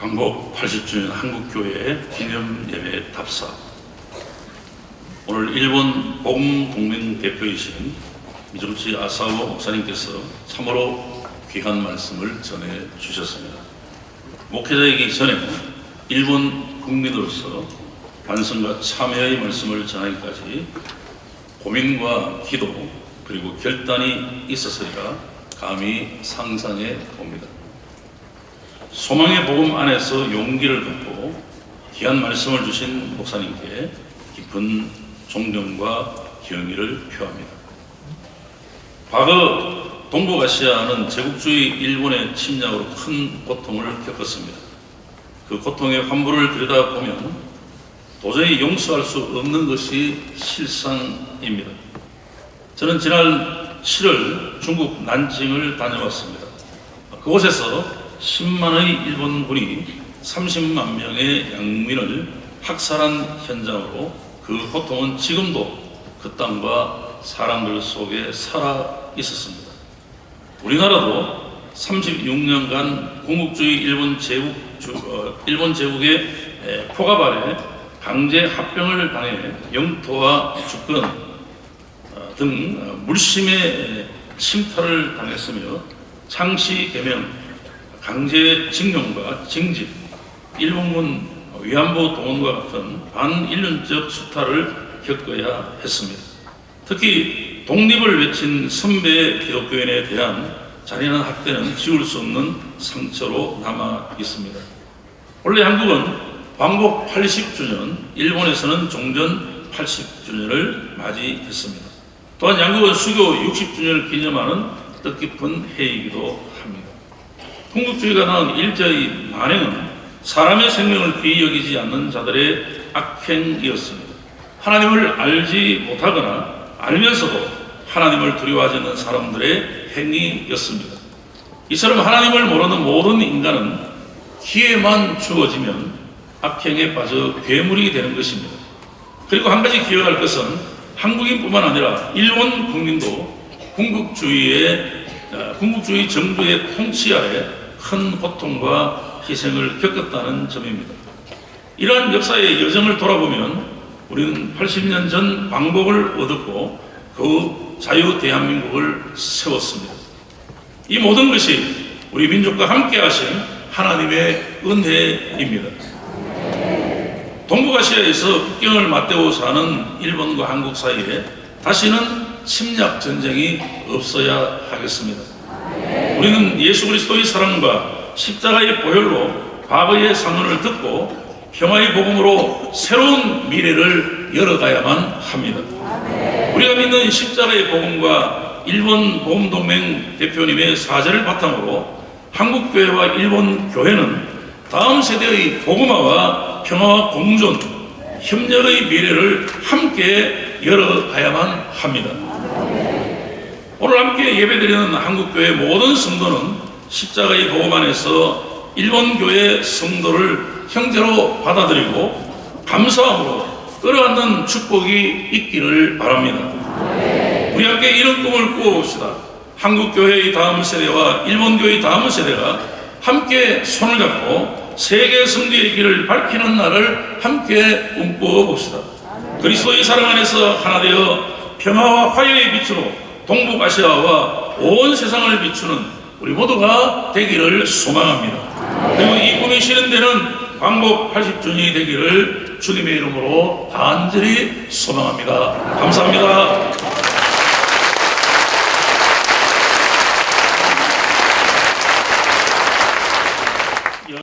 광복 80주년 한국교회 기념 예배 답사 오늘 일본 복음 동맹 대표이신 미조치 아사오 목사님께서 참으로 귀한 말씀을 전해 주셨습니다. 목회자이기 전에 일본 국민으로서 반성과 참회의 말씀을 전하기까지 고민과 기도 그리고 결단이 있었으리라 감히 상상해 봅니다. 소망의 복음 안에서 용기를 갖고 귀한 말씀을 주신 목사님께 깊은 존경과 경의를 표합니다. 과거 동북아시아는 제국주의 일본의 침략으로 큰 고통을 겪었습니다. 그 고통의 환부를 들여다보면 도저히 용서할 수 없는 것이 실상입니다. 저는 지난 7월 중국 난징을 다녀왔습니다. 그곳에서 10만의 일본군이 30만 명의 양민을 학살한 현장으로 그 고통은 지금도 그 땅과 사람들 속에 살아 있었습니다. 우리나라도 36년간 공국주의 일본 제국 주, 어, 일본 제국의 에, 포갑 아래 강제 합병을 당해 영토와 주권 어, 등 어, 물심의 침탈을 당했으며 창시 개명, 강제 징용과 징집, 일본군 위안부 동원과 같은 반인륜적 수탈을 겪어야 했습니다. 특히 독립을 외친 선배 기독교인에 대한 잔인한 학대는 지울 수 없는 상처로 남아 있습니다. 원래 한국은 광복 80주년, 일본에서는 종전 80주년을 맞이했습니다. 또한 양국은 수교 60주년을 기념하는 뜻깊은 해이기도 합니다. 궁극주의가 낳은 일자의 만행은 사람의 생명을 귀히 여기지 않는 자들의 악행이었습니다. 하나님을 알지 못하거나 알면서도 하나님을 두려워하지 않는 사람들의 행위였습니다. 이처럼 하나님을 모르는 모든 인간은 기회만 주어지면 악행에 빠져 괴물이 되는 것입니다. 그리고 한 가지 기억할 것은 한국인뿐만 아니라 일본 국민도 군국주의의 아, 군국주의 정부의 통치 아래 큰 고통과 희생을 겪었다는 점입니다. 이러한 역사의 여정을 돌아보면 우리는 80년 전 광복을 얻었고 그 자유 대한민국을 세웠습니다. 이 모든 것이 우리 민족과 함께 하신 하나님의 은혜입니다. 동북아시아에서 국경을 맞대고 사는 일본과 한국 사이에 다시는 침략 전쟁이 없어야 하겠습니다. 우리는 예수 그리스도의 사랑과 십자가의 보혈로 과거의 상흔을 듣고 평화의 복음으로 새로운 미래를 열어가야만 합니다. 우리가 믿는 십자가의 복음과 일본 복음동맹 대표님의 사제를 바탕으로 한국교회와 일본 교회는 다음 세대의 복음화와 평화와 공존, 협력의 미래를 함께 열어가야만 합니다. 오늘 함께 예배드리는 한국교회 모든 성도는 십자가의 복음 안에서 일본교회 성도를 형제로 받아들이고 감사함으로 끌어안는 축복이 있기를 바랍니다. 우리 함께 이런 꿈을 꾸어봅시다. 한국교회의 다음 세대와 일본교회의 다음 세대가 함께 손을 잡고 세계 성리의 길을 밝히는 날을 함께 꿈꾸어 봅시다. 그리스도의 사랑 안에서 하나 되어 평화와 화해의 빛으로 동북아시아와 온 세상을 비추는 우리 모두가 되기를 소망합니다. 그리고 이 꿈이 실현되는 광복 80주년이 되기를 주님의 이름으로 간절히 소망합니다. 감사합니다.